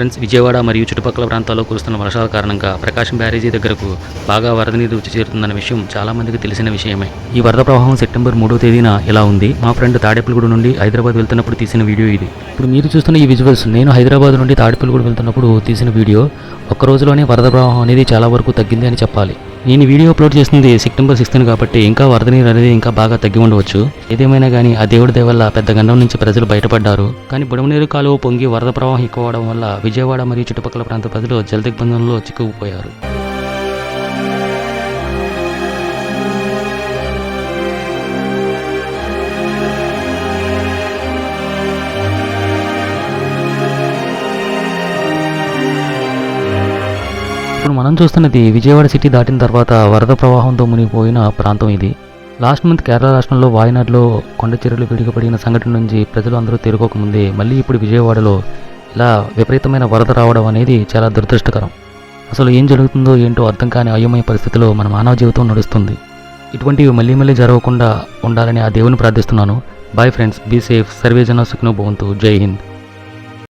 Friends Vijayawada మరియు చుట్టుపక్కల ప్రాంతాల్లో కురుస్తున్న వర్షాల కారణంగా ప్రకాశం బ్యారేజీ దగ్గరకు బాగా వరద నీరు వచ్చి చేరుతుందన్న విషయం చాలా మందికి తెలిసిన విషయమే. ఈ వరద ప్రవాహం సెప్టెంబర్ మూడో తేదీన ఇలా ఉంది? మా ఫ్రెండ్ తాడేపల్లిగూడ నుండి హైదరాబాద్ వెళ్తున్నప్పుడు తీసిన వీడియో ఇది. ఇప్పుడు మీరు చూస్తున్న ఈ విజువల్స్ నేను హైదరాబాద్ నుండి తాడేపల్లిగూడ వెళ్తున్నప్పుడు తీసిన వీడియో ఒక్క రోజులోనే వరద ప్రవాహం అనేది చాలా వరకు తగ్గింది అని చెప్పాలి. నేను వీడియో అప్లోడ్ చేసింది సెప్టెంబర్ సిక్స్త్ కాబట్టి ఇంకా వరద నీరు అనేది ఇంకా బాగా తగ్గి ఉండవచ్చు. ఏదేమైనా కానీ ఆ దేవుడి దయవల్ల పెద్ద గండం నుంచి ప్రజలు బయటపడ్డారు. కానీ బుడమనీరు కాలువ పొంగి వరద ప్రవాహం ఎక్కువ అవడం వల్ల విజయవాడ మరియు చుట్టుపక్కల ప్రాంత ప్రజలు జల దిగ్బంధంలో చిక్కుకుపోయారు. ఇప్పుడు మనం చూస్తున్నది విజయవాడ సిటీ దాటిన తర్వాత వరద ప్రవాహంతో మునిగిపోయిన ప్రాంతం ఇది. లాస్ట్ మంత్ కేరళ రాష్ట్రంలో వాయనాడ్లో కొండ చర్యలు విడిగపడిన సంఘటన నుంచి ప్రజలు అందరూ తేరుకోకముందే మళ్ళీ ఇప్పుడు విజయవాడలో ఇలా విపరీతమైన వరద రావడం అనేది చాలా దురదృష్టకరం. అసలు ఏం జరుగుతుందో ఏంటో అర్థం కాని అయోమయ పరిస్థితిలో మన మానవ జీవితం నడుస్తుంది. ఇటువంటివి మళ్ళీ మళ్ళీ జరగకుండా ఉండాలని ఆ దేవుని ప్రార్థిస్తున్నాను. బాయ్ ఫ్రెండ్స్ బీ సేఫ్ సర్వేజన సుఖ్నో భవంతు. జై హింద్.